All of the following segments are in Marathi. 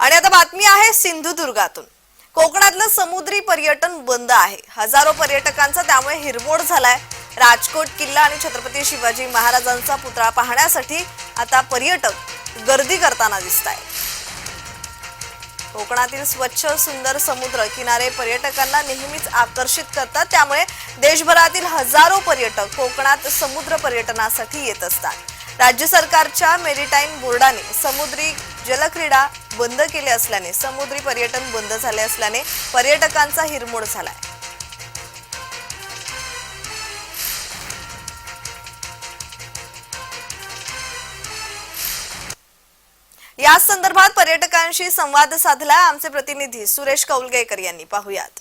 आणि आता बातमी आहे सिंधुदुर्गातून. कोकणातलं समुद्री पर्यटन बंद आहे. हजारो पर्यटकांचा त्यामुळे हिरमोड झालाय. राजकोट किल्ला आणि छत्रपती शिवाजी महाराजांचा पुतळा पाहण्यासाठी आता पर्यटक गर्दी करताना दिसत आहे कोकणातील स्वच्छ सुंदर समुद्र किनारे पर्यटकांना नेहमीच आकर्षित करतात. त्यामुळे देशभरातील हजारो पर्यटक कोकणात समुद्र पर्यटनासाठी येत असतात. राज्य सरकारच्या मेरीटाईन बोर्डाने समुद्री जलक्रीडा बंद केले असल्याने समुद्री पर्यटन बंद झाले असल्याने पर्यटकांचा हिरमोड झालाय. या संदर्भात पर्यटकांशी संवाद साधला आमचे प्रतिनिधी सुरेश कौलगेकर यांनी. पाहुयात.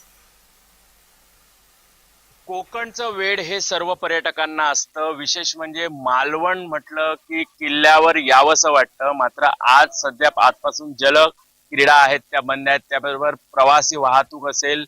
कोकणचं वेड हे सर्व पर्यटकांना असतं. विशेष म्हणजे मालवण म्हटलं की किल्ल्यावर यावंसं वाटतं. मात्र आज सध्या आजपासून जल क्रीडा आहेत त्या बंद आहेत. त्याबरोबर प्रवासी वाहतूक असेल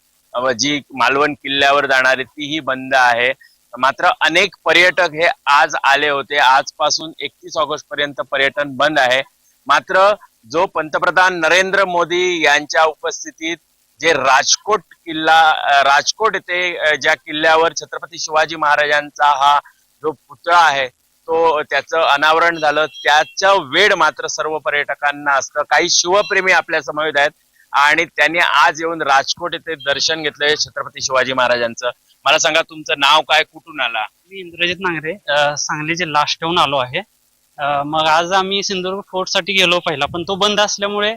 जी मालवण किल्ल्यावर जाणारी तीही बंद आहे. मात्र अनेक पर्यटक हे आज आले होते. आजपासून एकतीस ऑगस्ट पर्यंत पर्यटन बंद आहे. मात्र जो पंतप्रधान नरेंद्र मोदी यांच्या उपस्थितीत जे राजकोट किल्ला राजकोट येथे ज्या किल्ल्यावर छत्रपती शिवाजी महाराजांचा हा जो पुतळा आहे तो त्याचं अनावरण झालं. त्याचं वेळ मात्र सर्व पर्यटकांना असतं. काही शिवप्रेमी आपल्या समवेत आहेत आणि त्यांनी आज येऊन राजकोट येथे दर्शन घेतलंय छत्रपती शिवाजी महाराजांचं. मला सांगा तुमचं नाव काय? कुठून आला? मी इंद्रजित नांगरे अ, सांगली जिल्हा ठेवून आलो आहे. मग आज आम्ही सिंधुदुर्ग फोर्टसाठी गेलो पहिला पण तो बंद असल्यामुळे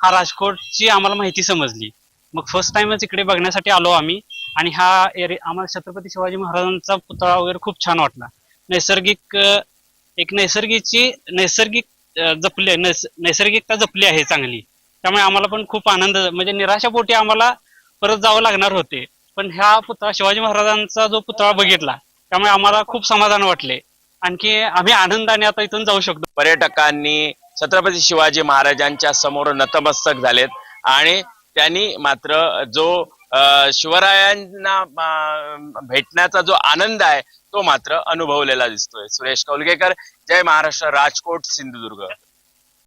हा राजकोटची आम्हाला माहिती समजली. मग फर्स्ट टाइमच इकडे बघण्यासाठी आलो आम्ही. आणि हा एरिया आम्हाला छत्रपती शिवाजी महाराजांचा पुतळा वगैरे खूप छान वाटला. नैसर्गिक एक नैसर्गिकची नैसर्गिक जपली नैसर्गिकता जपली आहे चांगली. त्यामुळे आम्हाला पण खूप आनंद म्हणजे निराशापोटी आम्हाला परत जावं लागणार होते. पण ह्या पुतळा शिवाजी महाराजांचा जो पुतळा बघितला त्यामुळे आम्हाला खूप समाधान वाटले. आणखी आम्ही आनंदाने आता इथून जाऊ शकतो. पर्यटकांनी छत्रपती शिवाजी महाराजांच्या समोर नतमस्तक झालेत. आणि त्यांनी मात्र जो शिवरायांना भेटण्याचा जो आनंद आहे तो मात्र अनुभवलेला दिसतोय. सुरेश कौलगेकर जय महाराष्ट्र राजकोट सिंधुदुर्ग.